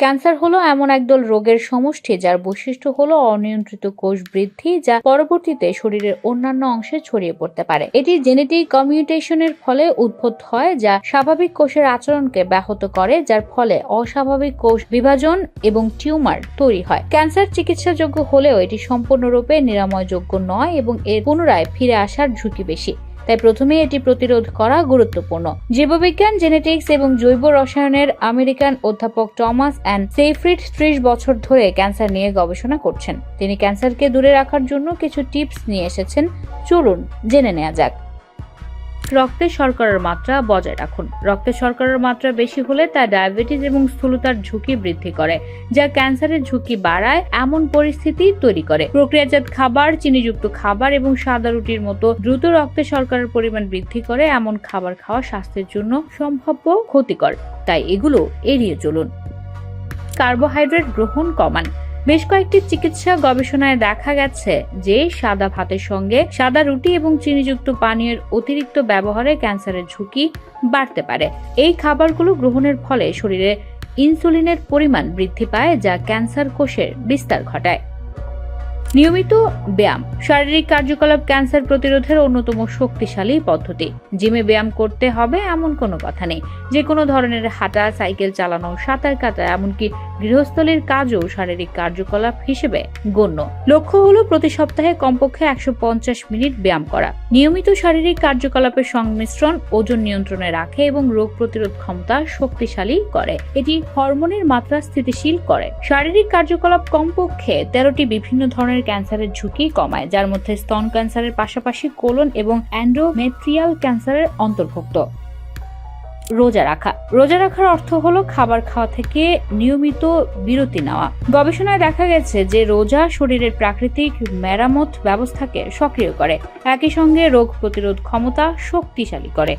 Cancer হলো এমন একদল রোগের সমষ্টি যার বৈশিষ্ট্য হলো অনিয়ন্ত্রিত কোষ বৃদ্ধি যা পরবর্তীতে শরীরের অন্যান্য অংশে ছড়িয়ে পড়তে পারে। এটি জেনেটিক কমিউটেশনের ফলে উদ্ভূত হয় যা স্বাভাবিক কোষের আচরণকে ব্যাহত করে, যার ফলে অস্বাভাবিক কোষ বিভাজন এবং টিউমার তৈরি হয়। ক্যান্সার চিকিৎসাযোগ্য হলেও এটি সম্পূর্ণরূপে নিরাময়যোগ্য নয় এবং এর পুনরায় ফিরে আসার ঝুঁকি বেশি। তাই প্রথমে এটি প্রতিরোধ করা গুরুত্বপূর্ণ। জীববিজ্ঞান, জেনেটিক্স এবং জৈব রসায়নের আমেরিকান অধ্যাপক টমাস অ্যান্ড সেইফ্রিড ত্রিশ বছর ধরে ক্যান্সার নিয়ে গবেষণা করছেন। তিনি ক্যান্সারকে দূরে রাখার জন্য কিছু টিপস নিয়ে এসেছেন। চলুন, জেনে নেওয়া যাক। রক্তে শর্করার মাত্রা বজায় রাখুন। রক্তে শর্করার মাত্রা বেশি হলে তা ডায়াবেটিস এবং স্থূলতার ঝুঁকি বৃদ্ধি করে, যা ক্যান্সারের ঝুঁকি বাড়ায়, এমন পরিস্থিতি তৈরি করে। প্রক্রিয়াজাত খাবার, চিনিযুক্ত খাবার এবং সাদা রুটির মতো দ্রুত রক্তে শর্করার পরিমাণ বৃদ্ধি করে, এমন খাবার খাওয়া স্বাস্থ্যের জন্য সম্ভাব্য ক্ষতিকর। তাই এগুলো এড়িয়ে চলুন। কার্বোহাইড্রেট গ্রহণ কমান। বেশ কয়েকটি চিকিৎসা গবেষণায় দেখা গেছে যে সাদা ভাতের সঙ্গে সাদা রুটি এবং চিনিযুক্ত পানীয়ের অতিরিক্ত ব্যবহারে ক্যান্সারের ঝুঁকি বাড়তে পারে। এই খাবারগুলো গ্রহণের ফলে শরীরে ইনসুলিনের পরিমাণ বৃদ্ধি পায়, যা ক্যান্সার কোষের বিস্তার ঘটায়। নিয়মিত ব্যায়াম শারীরিক কার্যকলাপ ক্যান্সার প্রতিরোধের অন্যতম শক্তিশালী পদ্ধতি। জিমে ব্যায়াম করতে হবে এমন কোনো কথা নেই। যে কোনো ধরনের হাঁটা, সাইকেল চালানো, সাঁতার কাটা, এমনকি গৃহস্থলীর কাজও শারীরিক কার্যকলাপ হিসেবে গণ্য। লক্ষ্য হলো প্রতি সপ্তাহে কমপক্ষে একশো পঞ্চাশ মিনিট ব্যায়াম করা। নিয়মিত শারীরিক কার্যকলাপের সংমিশ্রণ ওজন নিয়ন্ত্রণে রাখে এবং রোগ প্রতিরোধ ক্ষমতা শক্তিশালী করে। এটি হরমোনের মাত্রা স্থিতিশীল করে। শারীরিক কার্যকলাপ কমপক্ষে তেরোটি বিভিন্ন ধরনের ক্যান্সারের ঝুঁকি কমায়, যার মধ্যে স্তন ক্যান্সারের পাশাপাশি কোলন এবং অ্যান্ড্রোমেট্রিয়াল ক্যান্সারের অন্তর্ভুক্ত। রোজা রাখা। রোজা রাখার অর্থ হলো খাবার খাওয়া থেকে নিয়মিত বিরতি নেওয়া। গবেষণায় দেখা গেছে যে রোজা শরীরের প্রাকৃতিক মেরামত ব্যবস্থাকে সক্রিয় করে। একই সঙ্গে রোগ প্রতিরোধ ক্ষমতা শক্তিশালী করে।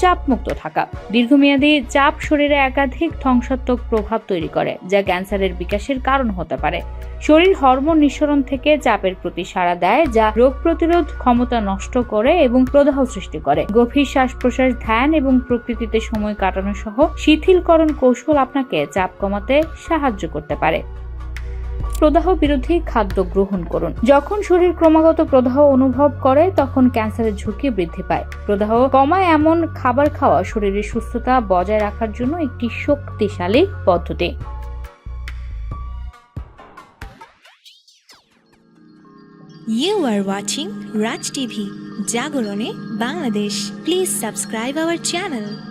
চাপমুক্ত থাকা। দীর্ঘমেয়াদী চাপ শরীরে একাধিক ধ্বংসাত্মক প্রভাব তৈরি করে, যা ক্যান্সারের বিকাশের কারণ হতে পারে। শরীর হরমোন নিঃসরণ থেকে চাপের প্রতি সাড়া দেয়, যা রোগ প্রতিরোধ ক্ষমতা নষ্ট করে এবং প্রদাহ সৃষ্টি করে। গভীর শ্বাস প্রশ্বাস ধ্যান এবং প্রকৃতিতে সময় কাটানো সহ শিথিলকরণ কৌশল আপনাকে চাপ কমাতে সাহায্য করতে পারে। প্রদাহ বিরোধী খাদ্য গ্রহণ করুন যখন শরীর ক্রমাগত প্রদাহ অনুভব করে তখন ক্যান্সারের ঝুঁকি বৃদ্ধি পায় প্রদাহ কমায় এমন খাবার খাওয়া শরীরের সুস্থতা বজায় রাখার জন্য একটি শক্তিশালী পদ্ধতি You are watching Raj TV, Jagorone, Bangladesh. Please subscribe our channel.